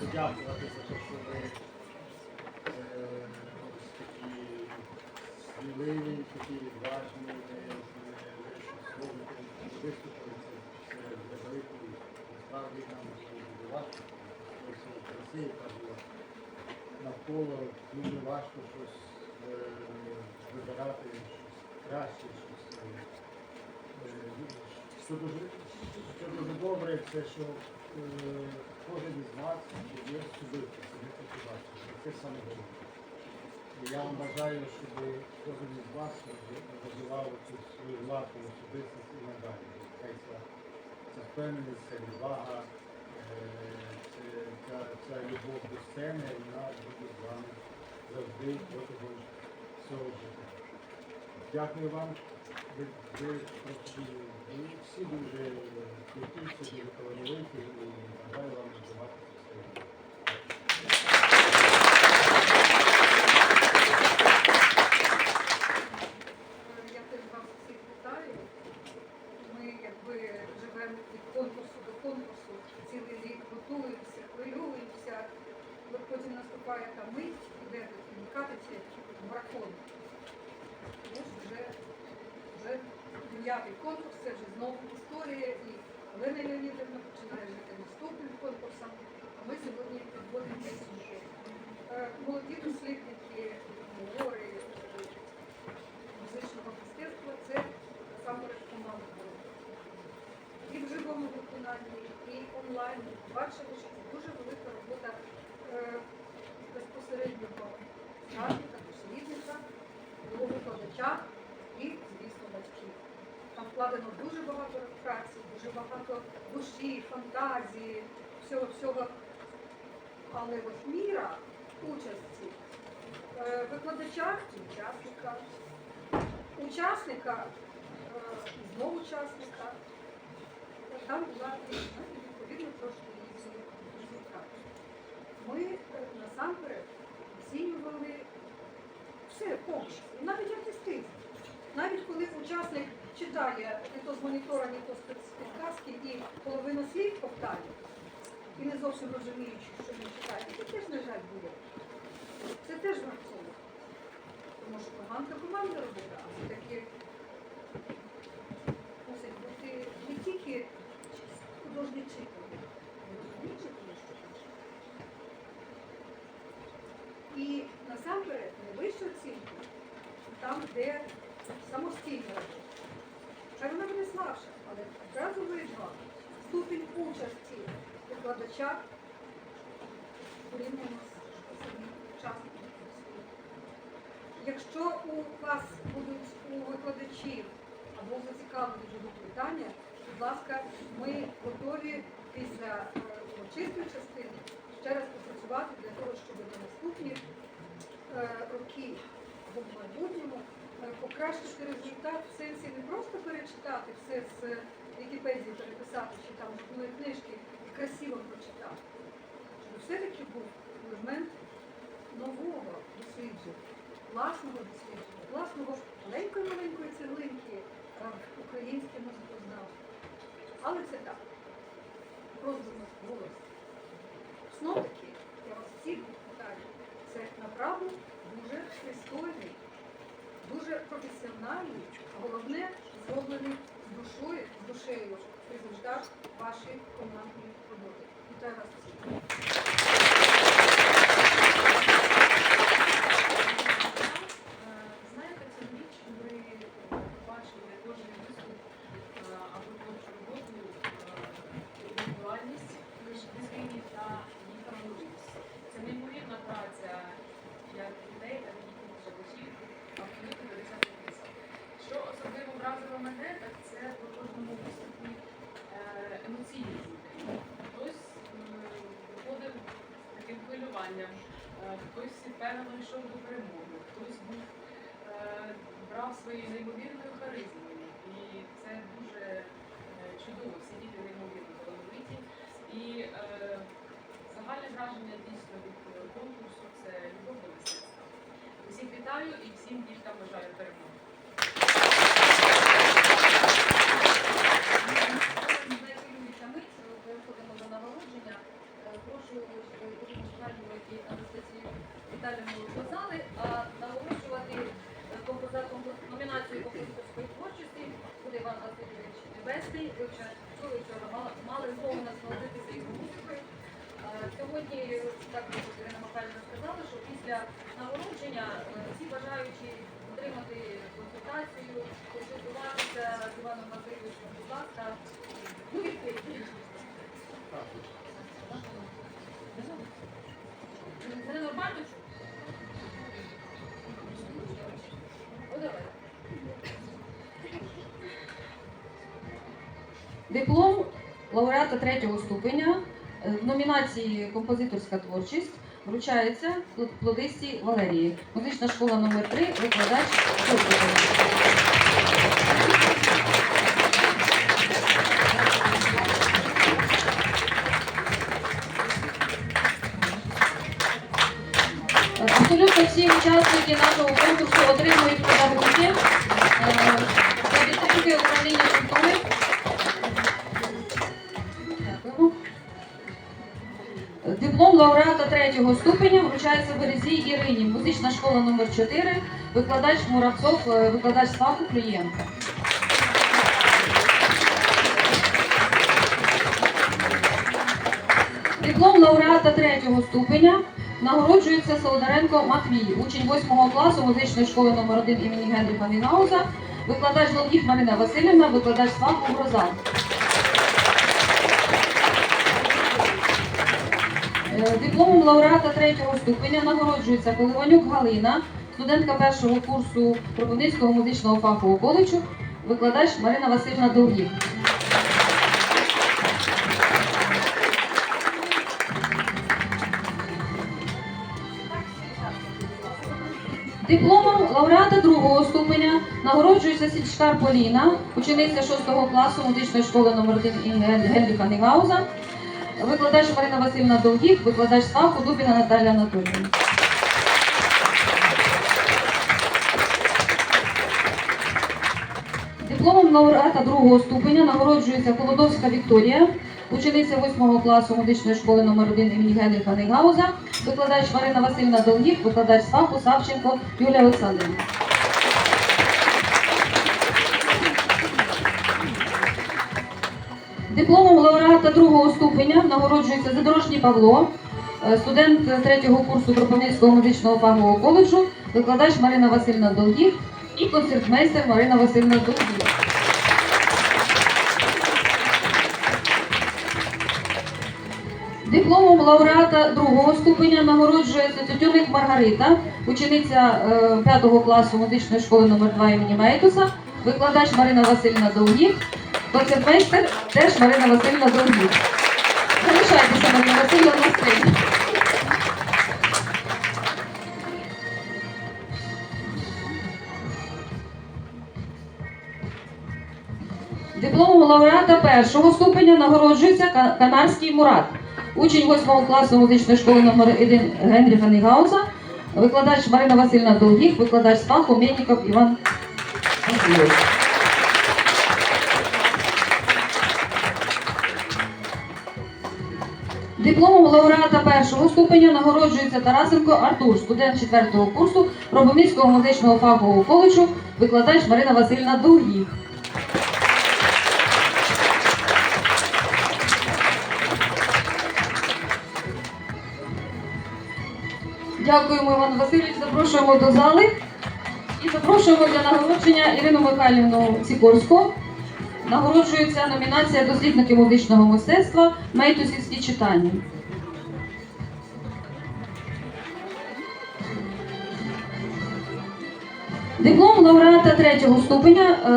подякувати за те, що ви такі сміливі, такі відважні, виступили серед великої. Насправді нам дуже важко. Яка була навколо, дуже важко щось вибирати, краще, щось. Що дуже, що добре, це що е, кожен із вас є особистість, ми це. Саме головне. Я вам бажаю, щоб кожен із вас розвивав цю свою власну особистість і надалі. Хай ця, ця впевненість, ця відвага, е, це, ця любов до сцени, вона буде з вами завжди протягом всього життя. Дякую вам. Ви, ви, просто, всі дуже круті, всі дуже талановиті і бажаю вам розвивати все. Я теж вас всіх вітаю. Ми якби живемо від конкурсу до конкурсу, цілий рік готуємося, хвилюємося. Потім наступає та мить, іде катиться марафон. Ось вже, вже дев'ятий конкурс, це вже знову історія. І Олена Леонідовна починає жити наступним конкурсом. А ми сьогодні підводимо підсумки. Е, Молоді дослідники, говори, музичного мистецтва це насамперед команда. І в живому виконанні, і онлайн. Бачили, що це дуже велика робота е, безпосереднього наставника, дослідника, викладача і, звісно, батьків. Там вкладено дуже багато праці, дуже багато душі, фантазії, всього всього. Але от міра участі е, викладача і учасника, учасника, е, знову учасника. Там була і, і, відповідно трошки різні результати. Ми е, насамперед оцінювали все повністю, і навіть артистизм. Навіть коли учасник читає не то з монітора, не то з підказки і половину слів повтає, і не зовсім розуміючи, що він читає, це теж, на жаль, буде. Це теж враховано. Тому що команда команда робота, а все-таки мусить бути не тільки художнє читання. І насамперед найвищу оцінку там, де самостійна робота. Вона буде але одразу видно ступінь участі викладача порівняно з самим учасником. Якщо у вас будуть у викладачів або зацікавлені будуть питання, будь ласка, ми готові після е, урочистої частини ще раз попрацювати для того, щоб на наступні е, роки або в майбутньому е, покращити результат в сенсі не просто перечитати все з Вікіпедії, переписати чи там з книжки і красиво прочитати, щоб все-таки був елемент нового дослідження, власного дослідження, власного маленької-маленької цеглинки е, українське музикознавство. Але це так. Роздумок голос. Знов таки, я вас всіх вітаю. Це направду дуже пристойний, дуже а головне зроблений з душою, з душею результат вашої командної роботи. Вітаю вас всіх. Знаєте, цю річ ми бачили кожен виступ е, або творчу роботу, е, індивідуальність дитині та її талановитість. Це неймовірна праця як дітей, так і їхніх глядачів, абсолютно 50 50. Що особливо вразило мене, так це по кожному виступі е, емоційність дітей. Хтось виходив з таким хвилюванням, е, хтось впевнено йшов до перемоги, хтось був е, брав своєю неймовірною харизмою. І це дуже чудово, всі діти неймовірно талановиті. І загальне враження дійсно від конкурсу це любов до мистецтва. Усіх вітаю і всім діткам бажаю перемоги. прошу Ірину Михайлівну і Анастасію Віталіївну до зали, а нагороджувати е, композа- композ- номінацію композиторської творчості буде Іван Васильович Ви вчора, мали- змогу насолодитися його музикою. Е, Сьогодні, так Ірина Михайлівна сказала, що після нагородження е, всі бажаючі отримати консультацію, консультуватися з Іваном Васильовичем, будь ласка, ну відкриті. Це ненормально? чи? Лауреата третього ступеня е, в номінації Композиторська творчість вручається плодисті Валерії. Музична школа номер 3 викладач Корпусова. Абсолютно всі учасники нашого конкурсу отримують подарунки е, підтримки управління культури. Лауреата третього ступеня вручається Березі Ірині, музична школа номер 4 викладач Муравцов, е, викладач СФАКу Клієнка. Диплом лауреата третього ступеня нагороджується Солодаренко Матвій, учень 8 класу музичної школи номер 1 імені Генріха Мінгауза, викладач Долгів Марина Васильівна, викладач СФАКу Гроза. Дипломом лауреата третього ступеня нагороджується Поливанюк Галина, студентка першого курсу Кропивницького музичного фахового коледжу, викладач Марина Васильівна Довгів. Дипломом лауреата другого ступеня нагороджується Січкар Поліна, учениця 6 класу музичної школи номер 1 імені Генріха Нігауза, викладач Марина Васильівна Довгіх, викладач СФАКу Дубіна Наталія Анатоліївна. Дипломом лауреата другого ступеня нагороджується Колодовська Вікторія, учениця 8 класу музичної школи номер 1 імені Генріха Нейгауза, викладач Марина Васильівна Долгіх, викладач СФАКу Савченко Юлія Олександрівна. Дипломом лауреата другого ступеня нагороджується Задорожній Павло, е, студент третього курсу Кропивницького музичного фахового коледжу, викладач Марина Васильівна Долгіх і концертмейстер Марина Васильівна Долгіх. Дипломом лауреата другого ступеня нагороджується Тютюник Маргарита, учениця 5 класу музичної школи номер 2 імені Мейтуса, викладач Марина Васильівна Долгіх, концертмейстер теж Марина Васильівна Долгіх. Залишайтеся, Марина Васильівна, на сцені. Дипломом лауреата першого ступеня нагороджується Ка- Канарський Мурат, учень 8 класу музичної школи номер 1 Генріха Нігауза, викладач Марина Васильівна Долгіх, викладач СФАКу Мельников Іван Васильович. Дипломом лауреата першого ступеня нагороджується Тарасенко Артур, студент 4 курсу Робоміського музичного фахового коледжу, викладач Марина Васильівна Долгіх. Дякуємо, Іван Васильович. Запрошуємо до зали і запрошуємо для нагородження Ірину Михайлівну Сікорську. Нагороджується номінація дослідники музичного мистецтва Мейтусівські читання. Диплом лауреата третього ступеня е,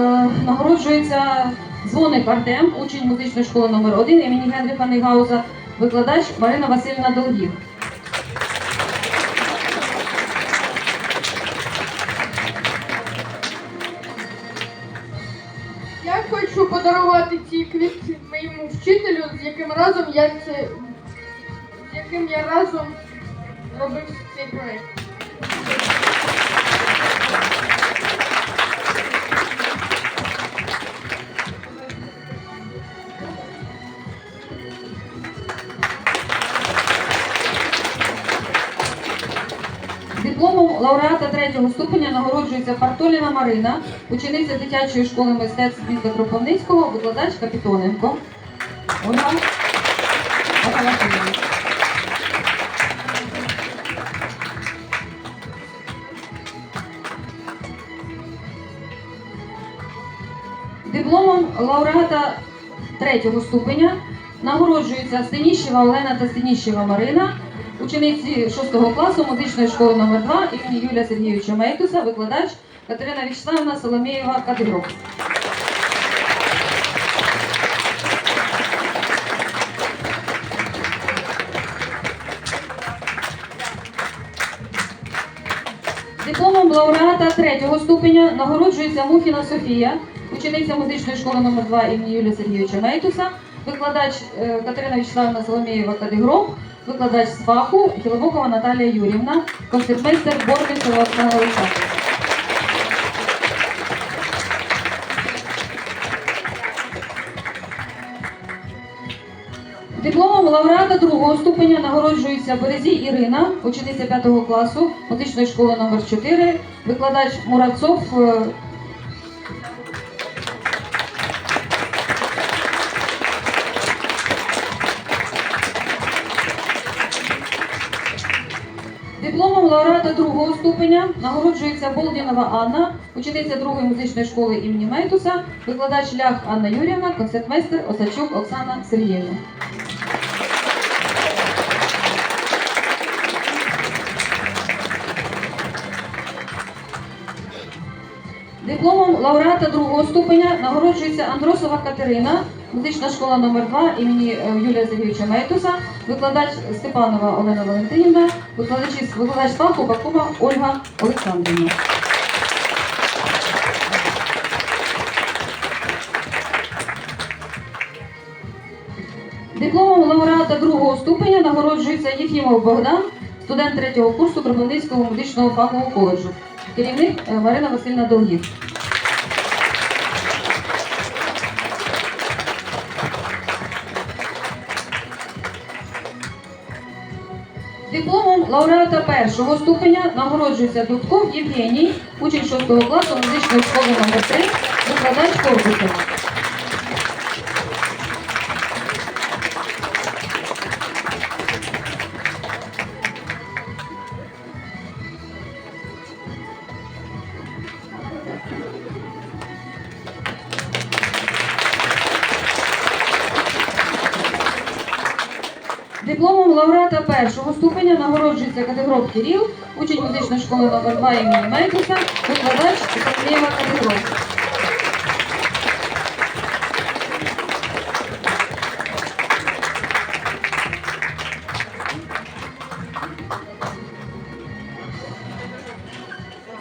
нагороджується дзвоник Артем, учень музичної школи номер 1 імені Генріха Нейгауза, викладач Марина Васильівна Долгів. Подарувати ці квітки моєму вчителю, з яким разом я це з яким я разом робив цей проект. Нагороджується Партоліна Марина, учениця дитячої школи мистецтв міста Кропивницького, викладач Капітоненко. Ольга Дипломом лауреата третього ступеня нагороджується Синіщева Олена та Синіщева Марина, учениці 6 класу музичної школи номер 2 імені Юлія Сергійовича Мейтуса, викладач Катерина Вячеславівна Соломєєва Кадирок. Дипломом лауреата третього ступеня нагороджується Мухіна Софія, учениця музичної школи номер 2 імені Юлія Сергійовича Мейтуса, викладач е, Катерина Вячеславівна Соломєєва Кадигроб, викладач з фаху Хілобокова Наталія Юрівна, концертмейстер Боркінцева Оксана Олександрівна. Дипломом лауреата другого ступеня нагороджується Березій Ірина, учениця 5 класу музичної школи номер 4 викладач Мурацов. Лауреата другого ступеня нагороджується Болдінова Анна, учениця другої музичної школи імені Мейтуса, викладач Лях Анна Юрівна, концертмейстер Осачук Оксана Сергіївна. Дипломом лауреата другого ступеня нагороджується Андросова Катерина, музична школа номер 2 імені е, Юлія Сергійовича Мейтуса, викладач Степанова Олена Валентинівна, викладач, викладач фаху Бакуба Ольга Олександрівна. Дипломом лауреата другого ступеня нагороджується Єфімов Богдан, студент третього курсу Кропивницького медичного фахового коледжу. Керівник е, Марина Васильівна Долгів. Лауреата першого ступеня нагороджується Дудков Євгеній, учень 6 класу музичної школи номер 3, викладач корпусу. Дипломом лауреата першого ступеня нагороджується Категров Кирил, учень музичної школи номер 2 імені Мейкуса, викладач Сергієва Категров.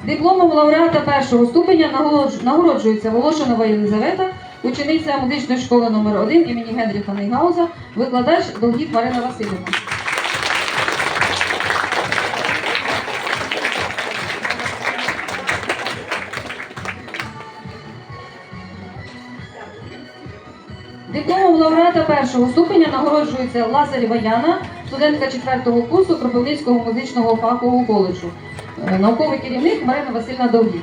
Дипломом лауреата першого ступеня нагороджується Волошинова Єлизавета, учениця музичної школи номер 1 імені Генріха Нейгауза, викладач Долгіт Марина Васильівна. Дипломом лауреата першого ступеня нагороджується Лазарєва Яна, студентка 4 курсу Кропивницького музичного фахового коледжу. Е, Науковий керівник Марина Васильівна Довгій.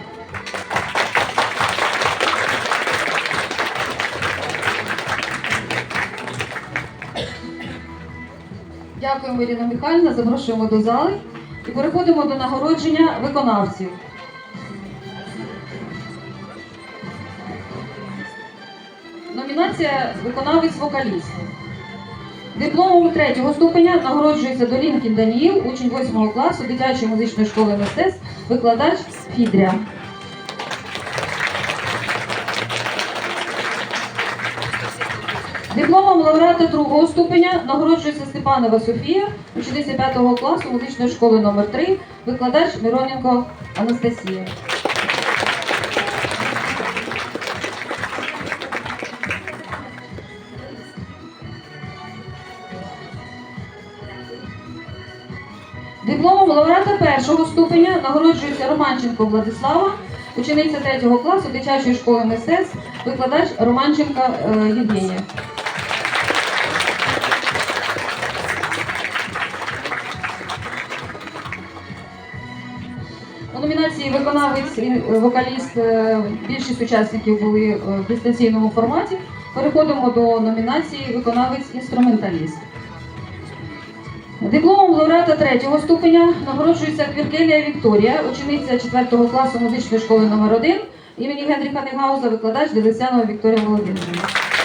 Дякуємо, Ірина Михайлівна, запрошуємо до зали і переходимо до нагородження виконавців. Номінація виконавець-вокаліст. Дипломом третього ступеня нагороджується Долінкін Даніїл, учень 8 класу дитячої музичної школи мистецтв, викладач Фідря. Дипломом лауреата другого ступеня нагороджується Степанова Софія, учениця 5 класу музичної школи номер 3 викладач Мироненко Анастасія. Дипломом лауреата першого ступеня нагороджується Романченко Владислава, учениця 3 класу дитячої школи мистецтв, викладач Романченка е, Євгенія. Виконавець вокаліст е, більшість учасників були е, в дистанційному форматі. Переходимо до номінації виконавець інструменталіст. Дипломом лауреата третього ступеня нагороджується Квіркелія Вікторія, учениця 4 класу музичної школи номер 1 імені Генріха Негауза, викладач Делесянова Вікторія Володимирівна.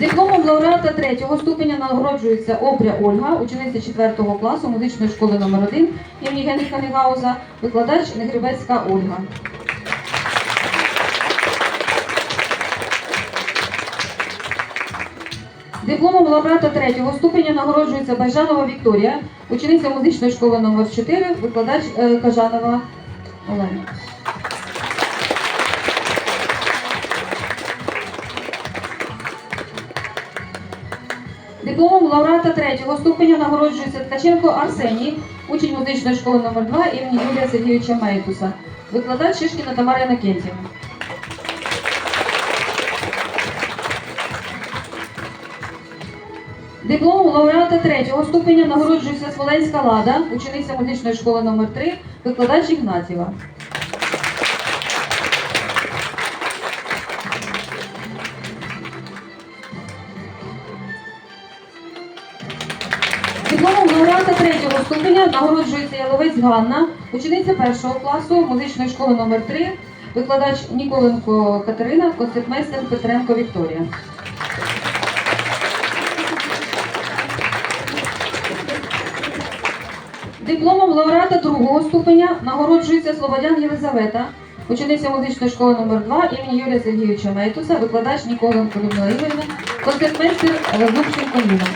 Дипломом лауреата третього ступеня нагороджується Обря Ольга, учениця 4 класу музичної школи номер 1 імені Генріха Негауза, викладач Негребецька Ольга. Дипломом лауреата третього ступеня нагороджується Байжанова Вікторія, учениця музичної школи номер 4 викладач е, Кажанова Олена. Дипломом лауреата третього ступеня нагороджується Ткаченко Арсеній, учень музичної школи номер 2 імені Юлія Сергійовича Мейтуса, викладач Шишкіна Тамара Янакентівна. Дипломом лауреата третього ступеня нагороджується Смоленська Лада, учениця музичної школи номер 3 викладач Ігнатіва. Ступеня нагороджується Яловець Ганна, учениця першого класу музичної школи номер 3 викладач Ніколенко Катерина, концертмейстер Петренко Вікторія. Дипломом лауреата другого ступеня нагороджується Слободян Єлизавета, учениця музичної школи номер 2 імені Юрія Сергійовича Мейтуса, викладач Ніколенко Людмила Ігорівна, концертмейстер Зубченко Ніна.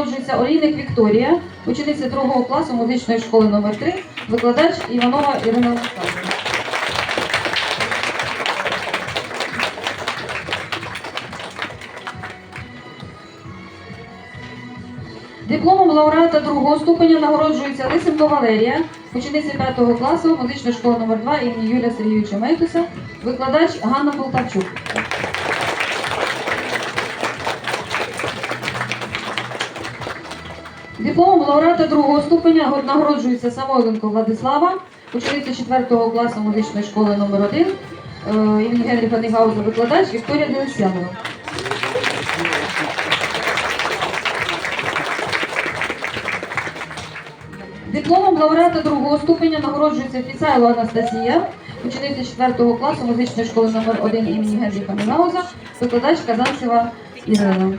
Ступеня нагороджується Олійник Вікторія, учениця другого класу музичної школи номер 3 викладач Іванова Ірина Олександрівна. Дипломом лауреата другого ступеня нагороджується Лисенко Валерія, учениця 5 класу музичної школи номер 2 імені Юлія Сергійовича Мейтуса, викладач Ганна Полтавчук. Дипломом лауреата другого ступеня нагороджується Самойленко Владислава, учениця 4 класу музичної школи номер 1 е, імені Генріха Негауза, викладач Вікторія Делесянова. Дипломом лауреата другого ступеня нагороджується Фіцайло Анастасія, учениця 4 класу музичної школи номер 1 імені Генріха Негауза, викладач Казанцева Ірина.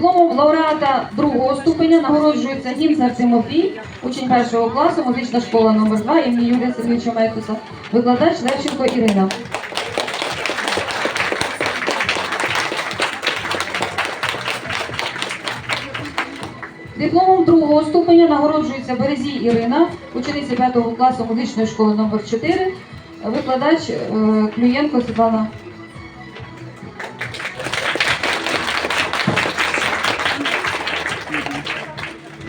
Дипломом лауреата другого ступеня нагороджується Гінцар Тимофій, учень першого класу, музична школа номер 2 імені Юрія Сергійовича Мейтуса, викладач Левченко Ірина. Дипломом другого ступеня нагороджується Березій Ірина, учениця 5 класу музичної школи номер 4 викладач е, Клюєнко Світлана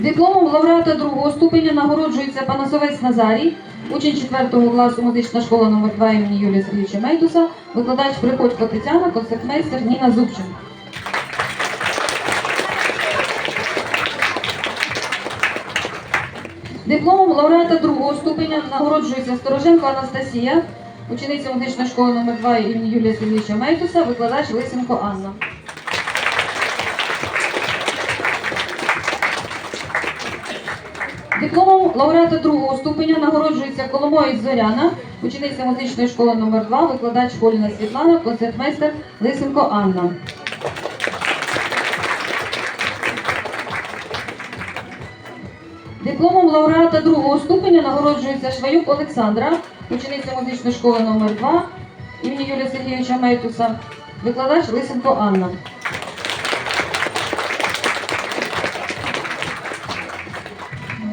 Дипломом лауреата другого ступеня нагороджується Панасовець Назарій, учень 4 класу музична школа номер 2 імені Юлія Сергійовича Мейтуса, викладач Приходько Тетяна, концертмейстер Ніна Зубченко. Дипломом лауреата другого ступеня нагороджується Стороженко Анастасія, учениця музичної школи номер 2 імені Юлія Сергійовича Мейтуса, викладач Лисенко Анна. Дипломом лауреата другого ступеня нагороджується Коломоєць Зоряна, учениця музичної школи номер 2 викладач Поліна Світлана, концертмейстер Лисенко Анна. Дипломом лауреата другого ступеня нагороджується Шваюк Олександра, учениця музичної школи номер 2 імені Юлія Сергійовича Мейтуса, викладач Лисенко Анна.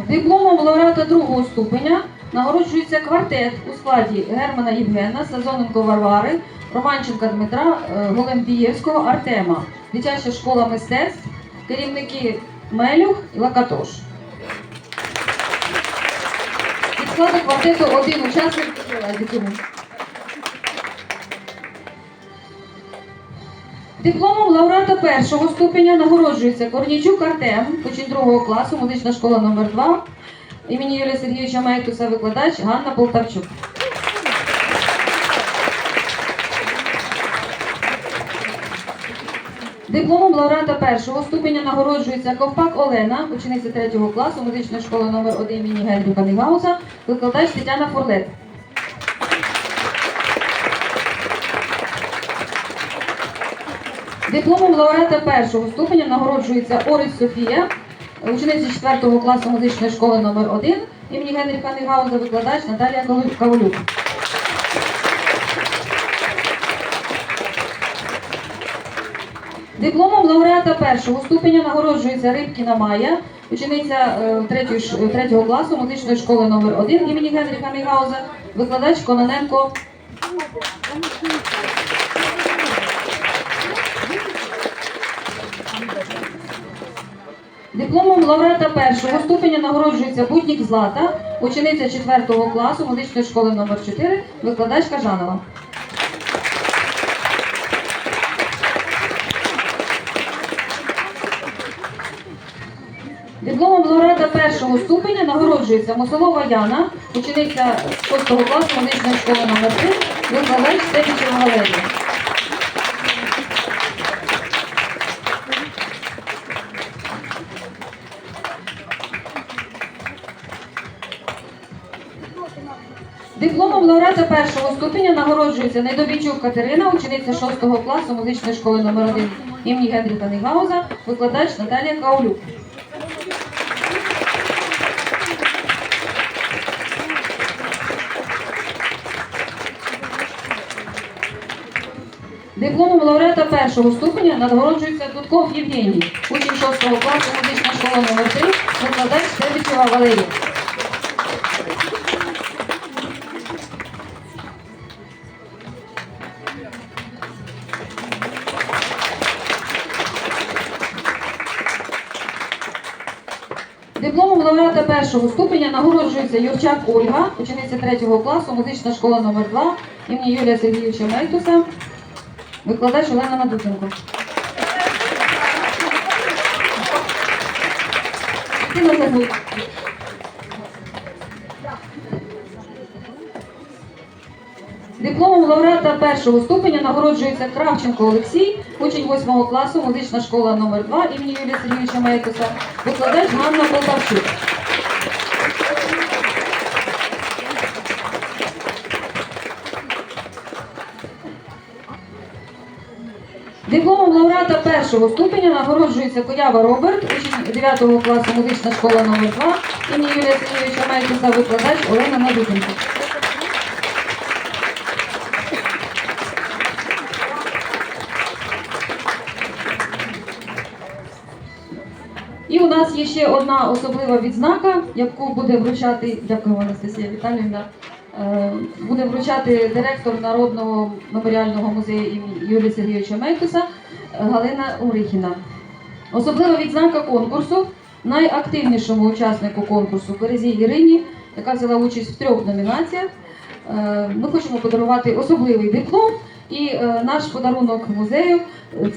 Дипломом лауреата другого ступеня нагороджується квартет у складі Германа Євгена, Сазоненко Варвари, Романченка Дмитра, е, Голембієвського Артема, дитяча школа мистецтв, керівники Мелюх і Лакатош. Від складу квартету один учасник Дипломом лауреата першого ступеня нагороджується Корнічук Артем, учень другого класу, музична школа номер 2 імені Юлія Сергійовича Майтуса, викладач Ганна Полтавчук. Дипломом лауреата першого ступеня нагороджується Ковпак Олена, учениця третього класу, музичної школи номер 1 імені Генріха Нігауза, викладач Тетяна Форлет. Дипломом лауреата першого ступеня нагороджується Орис Софія, учениця 4 класу музичної школи номер 1 імені Генріха Нігауза, викладач Наталія Ковалюк. Дипломом лауреата першого ступеня нагороджується Рибкіна Майя, учениця е, третьої ш- е, третього класу музичної школи номер 1 імені Генріха Мігауза, викладач Кононенко. Дипломом лауреата першого ступеня нагороджується Буднік Злата, учениця 4 класу музичної школи номер 4 викладачка Жанова. Дипломом лауреата першого ступеня нагороджується Мусолова Яна, учениця 6 класу музичної школи номер 3 викладач Степічева Галерія. Ступеня нагороджується Недобійчук Катерина, учениця 6 класу музичної школи номер 1 імені Генріха Нігауза, викладач Наталія Каулюк. Дипломом лауреата першого ступеня нагороджується Дудков Євгеній, учень 6 класу музична школа номер 3 викладач Стебічева Валерія. Першого ступеня нагороджується Юрчак Ольга, учениця 3 класу, музична школа номер 2 імені Юлія Сергійовича Мейтуса, викладач Олена Надутенко. Дипломом лауреата першого ступеня нагороджується Кравченко Олексій, учень 8 класу, музична школа номер 2 імені Юлія Сергійовича Мейтуса, викладач Ганна Полтавчук. Першого ступеня нагороджується Коява Роберт, учень 9 класу музична школа номер 2 імені Юлія Сергійовича Мейтуса, викладач Олена Надутенко. І у нас є ще одна особлива відзнака, яку буде вручати, дякую Анастасія Віталіївна, е, буде вручати директор Народного меморіального музею імені Юлія Сергійовича Мейтуса е, Галина Урихіна. Особлива відзнака конкурсу найактивнішому учаснику конкурсу Березі Ірині, яка взяла участь в трьох номінаціях. Е, Ми хочемо подарувати особливий диплом. І е, наш подарунок музею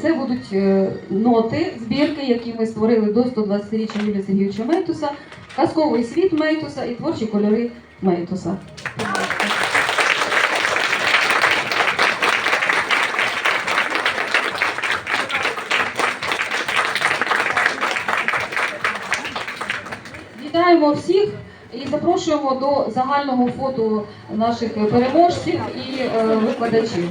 це будуть е, ноти, збірки, які ми створили до 120-річчя Юлія Сергійовича Мейтуса, казковий світ Мейтуса і творчі кольори Мейтуса. Вітаємо всіх і запрошуємо до загального фото наших переможців і е, викладачів.